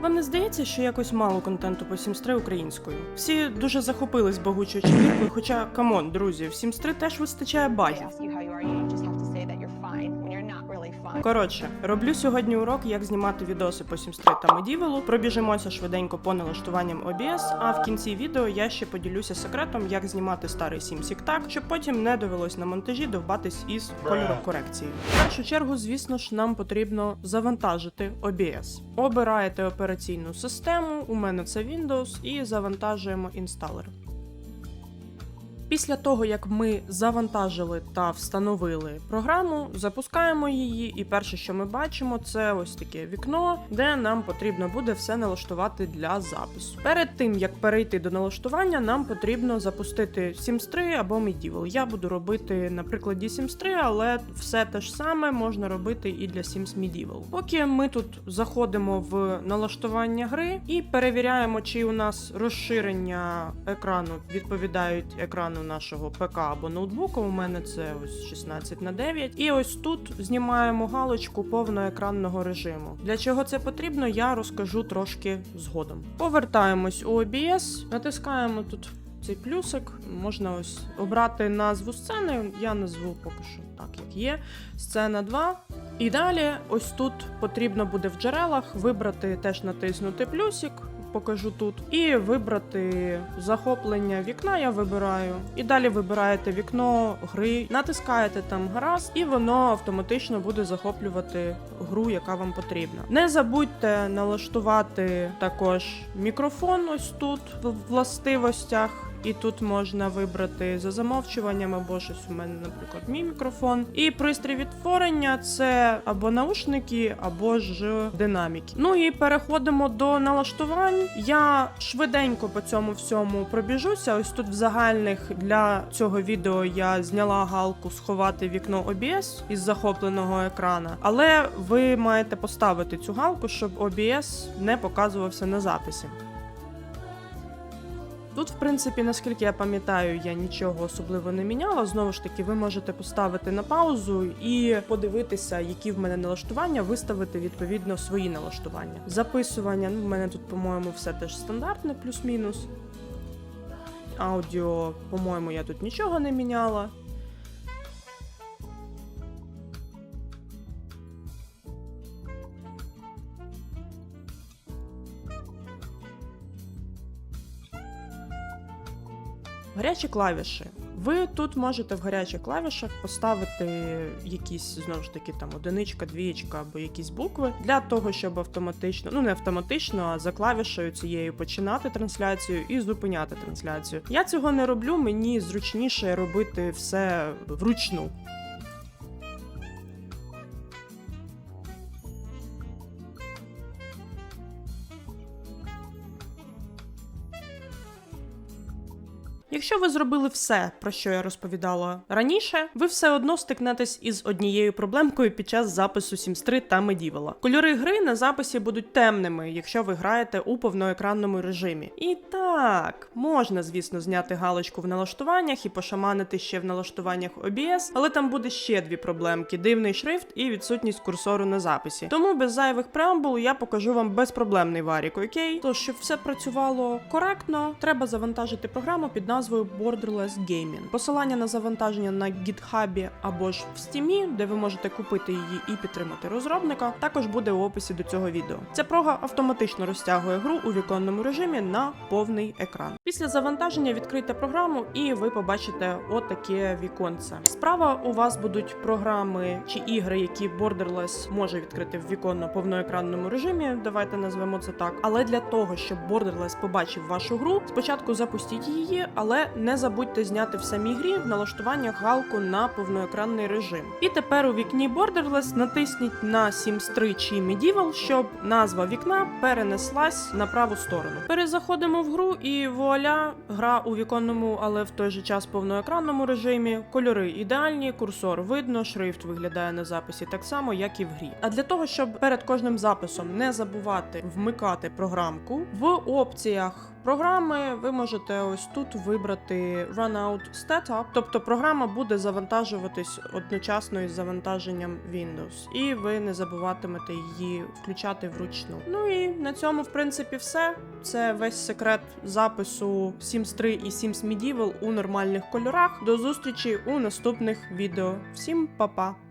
Вам не здається, що якось мало контенту по 3 українською? Всі дуже захопились багучою чоловікою, хоча камон, друзі, в Sims 3 теж вистачає багів. Fine. Коротше, роблю сьогодні урок, як знімати відоси по 3 та Medieval, Пробіжимося швиденько по налаштуванням OBS, а в кінці відео я ще поділюся секретом, як знімати старий Sims так, щоб потім не довелось на монтажі довбатись із кольорокорекцією. В першу чергу, звісно ж, нам потрібно завантажити OBS. Обираєте операційну систему, у мене це Windows, і завантажуємо інсталер. Після того, як ми завантажили та встановили програму, запускаємо її, і перше, що ми бачимо, це ось таке вікно, де нам потрібно буде все налаштувати для запису. Перед тим як перейти до налаштування, нам потрібно запустити Sims 3 або Medieval. Я буду робити на прикладі Sims 3, але все те ж саме можна робити і для Sims Medieval. Поки ми тут заходимо в налаштування гри і перевіряємо, чи у нас розширення екрану відповідають екрану нашого ПК або ноутбука. У мене це ось 16 на 9. І ось тут знімаємо галочку повноекранного режиму. Для чого це потрібно, я розкажу трошки згодом. Повертаємось у OBS, натискаємо тут. Цей плюсик можна ось обрати назву сцени. Я назву поки що так, як є. Сцена 2. І далі, ось тут потрібно буде в джерелах вибрати теж натиснути плюсик. Покажу тут, і вибрати захоплення вікна. Я вибираю. І далі вибираєте вікно гри, натискаєте там гаразд, і воно автоматично буде захоплювати гру, яка вам потрібна. Не забудьте налаштувати також мікрофон ось тут в властивостях. І тут можна вибрати за замовчуванням або щось у мене, наприклад, мій мікрофон. І пристрій відтворення це або наушники, або ж динаміки. Ну і переходимо до налаштувань. Я швиденько по цьому всьому пробіжуся. Ось тут в загальних для цього відео я зняла галку сховати вікно OBS із захопленого екрана. Але ви маєте поставити цю галку, щоб OBS не показувався на записі. Тут, в принципі, наскільки я пам'ятаю, я нічого особливо не міняла. Знову ж таки, ви можете поставити на паузу і подивитися, які в мене налаштування, виставити відповідно свої налаштування. Записування, ну, в мене тут, по-моєму, все теж стандартне, плюс-мінус. Аудіо, по-моєму, я тут нічого не міняла. Гарячі клавіші. Ви тут можете в гарячих клавішах поставити якісь знову ж таки там одиничка, двієчка або якісь букви для того, щоб автоматично, ну не автоматично, а за клавішею цією починати трансляцію і зупиняти трансляцію. Я цього не роблю, мені зручніше робити все вручну. Якщо ви зробили все, про що я розповідала раніше, ви все одно стикнетесь із однією проблемкою під час запису Sims 3 та Medieval. Кольори гри на записі будуть темними, якщо ви граєте у повноекранному режимі. І так, можна, звісно, зняти галочку в налаштуваннях і пошаманити ще в налаштуваннях OBS, але там буде ще дві проблемки: дивний шрифт і відсутність курсору на записі. Тому без зайвих преамбул я покажу вам безпроблемний варік, окей? Тож, щоб все працювало коректно, треба завантажити програму під назвою Borderless Gaming. Посилання на завантаження на GitHub або ж в Steam, де ви можете купити її і підтримати розробника, також буде у описі до цього відео. Ця прога автоматично розтягує гру у віконному режимі на повний екран. Після завантаження відкрийте програму, і ви побачите отаке віконце. Справа у вас будуть програми чи ігри, які Borderless може відкрити в віконно повноекранному режимі. Давайте назвемо це так. Але для того, щоб Borderless побачив вашу гру, спочатку запустіть її, але не забудьте зняти в самій грі в налаштуваннях галку на повноекранний режим. І тепер у вікні Borderless натисніть на Sims 3 чи Medieval, щоб назва вікна перенеслась на праву сторону. Перезаходимо в гру і вуаля, гра у віконному, але в той же час повноекранному режимі. Кольори ідеальні, курсор видно, шрифт виглядає на записі так само, як і в грі. А для того, щоб перед кожним записом не забувати вмикати програмку в опціях. Програми ви можете ось тут вибрати вибрати Run Out Setup, тобто програма буде завантажуватись одночасно із завантаженням Windows, і ви не забуватимете її включати вручну. Ну і на цьому, в принципі, все. Це весь секрет запису Sims 3 і Sims Medieval у нормальних кольорах. До зустрічі у наступних відео. Всім па-па!